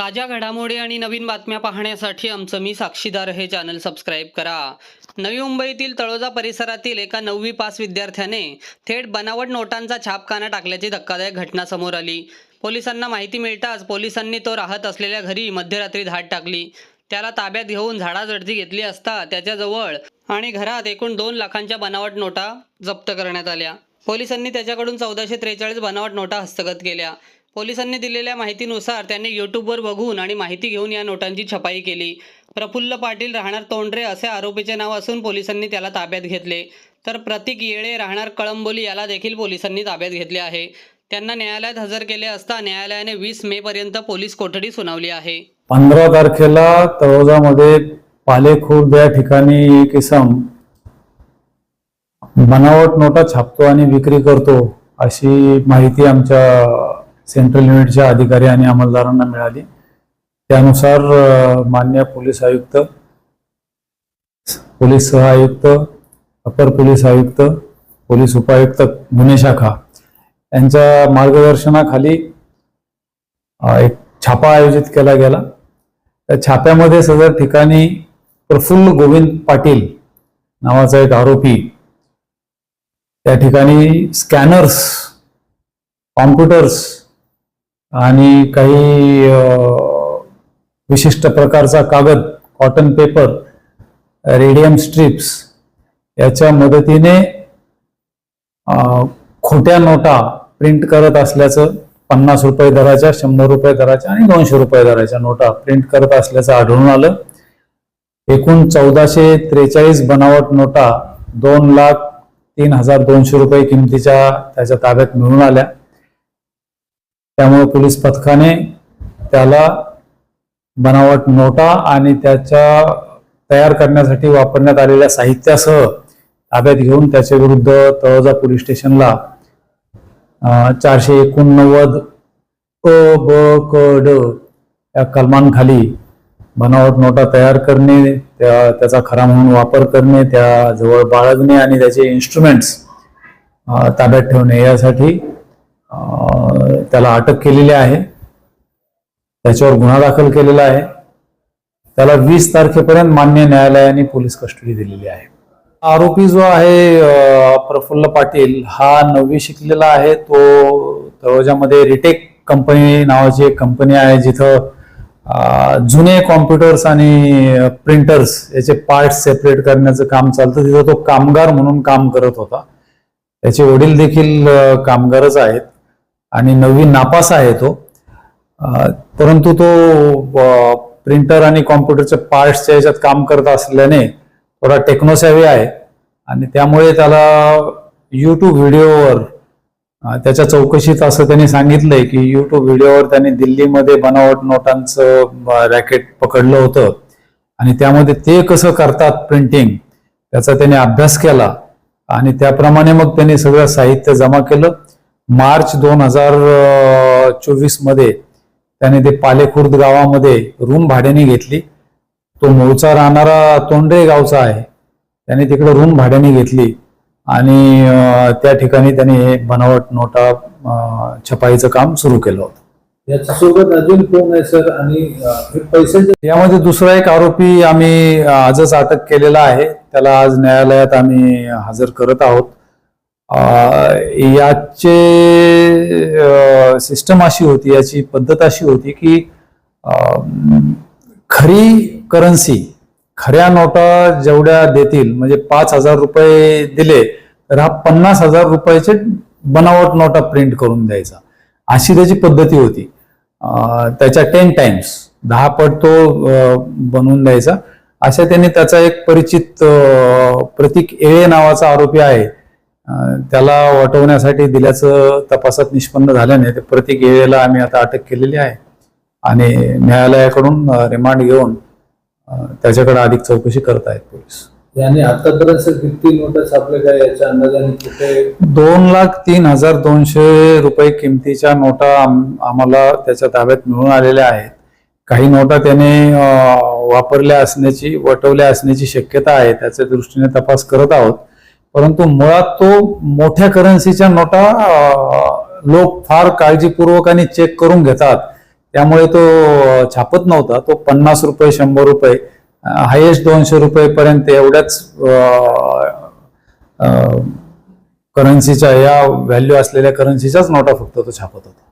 ताज्या घडामोडी आणि नवीन बातम्या पाहण्यासाठी आमचं मी साक्षीदार हे चॅनल सबस्क्राईब करा. नवी मुंबईतील तळोजा परिसरातील एका नववी पास विद्यार्थ्याने थेट बनावट नोटांचा छापखाना टाकल्याची धक्कादायक घटना समोर आली. पोलिसांना माहिती मिळताच पोलिसांनी तो राहत असलेल्या घरी मध्यरात्री धाड टाकली. त्याला ताब्यात घेऊन झाडाझडती घेतली असता त्याच्याजवळ आणि घरात एकूण दोन लाखांच्या बनावट नोटा जप्त करण्यात आल्या. पोलिसांनी त्याच्याकडून चौदाशे त्रेचाळीस बनावट नोटा हस्तगत केल्या. पोलिसांनी दिलेल्या माहितीनुसार त्यांनी यूट्यूबवर बघून आणि माहिती घेऊन या नोटांची छपाई केली. प्रफुल्ल पाटील राहणार तोंडरे असे आरोपीचे नाव असून पोलिसांनी त्याला ताब्यात घेतले. तर प्रतीक येळे राहणार कळंबोली याला देखील पोलिसांनी ताब्यात घेतले आहे. त्यांना न्यायालयात हजर केले असता न्यायालयाने वीस मे पर्यंत पोलीस कोठडी सुनावली आहे. पंधरा तारखेला तळोजामध्ये पालेखुर्द या ठिकाणी एक इसम बनावट नोटा छापतो आणि विक्री करतो अशी माहिती आमच्या सेंट्रल युनिटच्या अधिकारी आणि अंमलदारांना मिळाली. त्यानुसार मान्य पोलीस आयुक्त पोलीस सह आयुक्त अपर पोलीस आयुक्त पोलीस उपायुक्त गुन्हे शाखा यांच्या मार्गदर्शनाखाली एक छापा आयोजित केला गेला. त्या छाप्यामध्ये सदर ठिकाणी प्रफुल्ल गोविंद पाटील नावाचा एक आरोपी त्या ठिकाणी स्कॅनर्स कॉम्प्युटर्स आणि काही विशिष्ट प्रकारचा कागद कॉटन पेपर रेडियम स्ट्रिप्स याच्या मदतीने खोट्या नोटा प्रिंट करत असल्याचं पन्नास रुपये दराच्या शंभर रुपये दराच्या आणि दोनशे रुपये दराच्या नोटा प्रिंट करत असल्याचं आढळून आलं. एकूण चौदाशे त्रेचाळीस बनावट नोटा दोन लाख तीन हजार दोनशे रुपये किमतीच्या त्याच्या ताब्यात मिळून आल्या. त्यामुळे पोलीस पथकाने त्याला बनावट नोटा आणि त्याच्या तयार करण्यासाठी वापरण्यात आलेल्या साहित्यासह ताब्यात घेऊन त्याच्या विरुद्ध तळोजा पोलीस स्टेशनला चारशे एकोणनव्वद क ब क ड या कलमांखाली बनावट नोटा तयार करणे त्या त्याचा खरा म्हणून वापर करणे त्या जवळ बाळगणे आणि त्याचे इन्स्ट्रुमेंट्स ताब्यात ठेवणे यासाठी त्याला अटक केलेली आहे. त्याच्यावर गुन्हा दाखल केलेला आहे. त्याला वीस तारखेपर्यंत मान्य न्यायालयाने पोलीस कस्टडी दिलेली आहे. आरोपी जो आहे प्रफुल्ल पाटील हा नववी शिकलेला आहे. तो तळोजामध्ये रिटेक कंपनी नावाची एक कंपनी आहे जिथं जुने कॉम्प्युटर्स आणि प्रिंटर्स याचे पार्ट सेपरेट करण्याचं काम चालतं. तिथं तो कामगार म्हणून काम करत होता. त्याचे वडील देखील कामगारच आहेत. आणि नववी नापास आहे तो. परंतु तो प्रिंटर आणि कॉम्प्युटरच्या पार्ट्सच्या याच्यात काम करत असल्याने थोडा टेक्नोसॅव्ही आहे. आणि त्यामुळे त्याला यूट्यूब व्हिडिओवर त्याच्या चौकशीत असं त्यांनी सांगितलंय की यूट्यूब व्हिडिओवर त्यांनी दिल्लीमध्ये बनावट नोटांचं रॅकेट पकडलं होतं. आणि त्यामध्ये ते कसं करतात प्रिंटिंग त्याचा त्याने अभ्यास केला. आणि त्याप्रमाणे मग त्यांनी सगळं साहित्य जमा केलं. मार्च दोन हजार चोवीसमध्ये त्याने ते पालेखुर्द गावामध्ये रूम भाड्याने घेतली. तो मूळचा राहणारा तोंडे गावचा आहे. त्याने तिकडे रूम भाड्याने घेतली आणि त्या ठिकाणी त्याने हे बनावट नोटा छपाईचं काम सुरू केलं होतं. याच्यासोबत अजून कोण आहे सर? आणि पैशाचे यामध्ये दुसरा एक आरोपी आम्ही आजच अटक केलेला आहे. त्याला आज न्यायालयात आम्ही हजर करत आहोत. याचे सिस्टम अशी होती याची पद्धत अशी होती की खरी करन्सी खऱ्या नोटा जेवढ्या देतील म्हणजे पाच हजार रुपये दिले तर हा पन्नास हजार रुपयाचे बनावट नोटा प्रिंट करून द्यायचा. अशी त्याची पद्धती होती. त्याच्या टेन टाइम्स दहा पट तो बनवून द्यायचा. अशा त्यांनी त्याचा एक परिचित प्रतीक एळे नावाचा आरोपी आहे. त्याला वटवण्यासाठी दिल्याचं तपासात निष्पन्न झाल्याने ते प्रतीक एळेला आम्ही आता अटक केलेली आहे. आणि न्यायालयाकडून रिमांड घेऊन त्याच्याकडे अधिक चौकशी करत आहेत पोलीस. याने आतापर्यंत किती नोटा छापले काय याच्या अंदाजाने कुठे? दोन लाख तीन हजार दोनशे रुपये किमतीच्या नोटा आम- आम्हाला त्याच्या ताब्यात मिळून आलेल्या आहेत. काही नोटा त्याने वापरल्या असण्याची वटवल्या असण्याची शक्यता आहे त्याच्या दृष्टीने तपास करत आहोत. परंतु मुळात तो मोठ्या करन्सीच्या नोटा लोक फार काळजीपूर्वक आणि चेक करून घेतात. त्यामुळे तो छापत नव्हता. तो पन्नास रुपये शंभर रुपये हायेस्ट दोनशे रुपये पर्यंत एवढ्याच करन्सीच्या या व्हॅल्यू असलेल्या करन्सीच्याच नोटा फक्त तो छापत होता.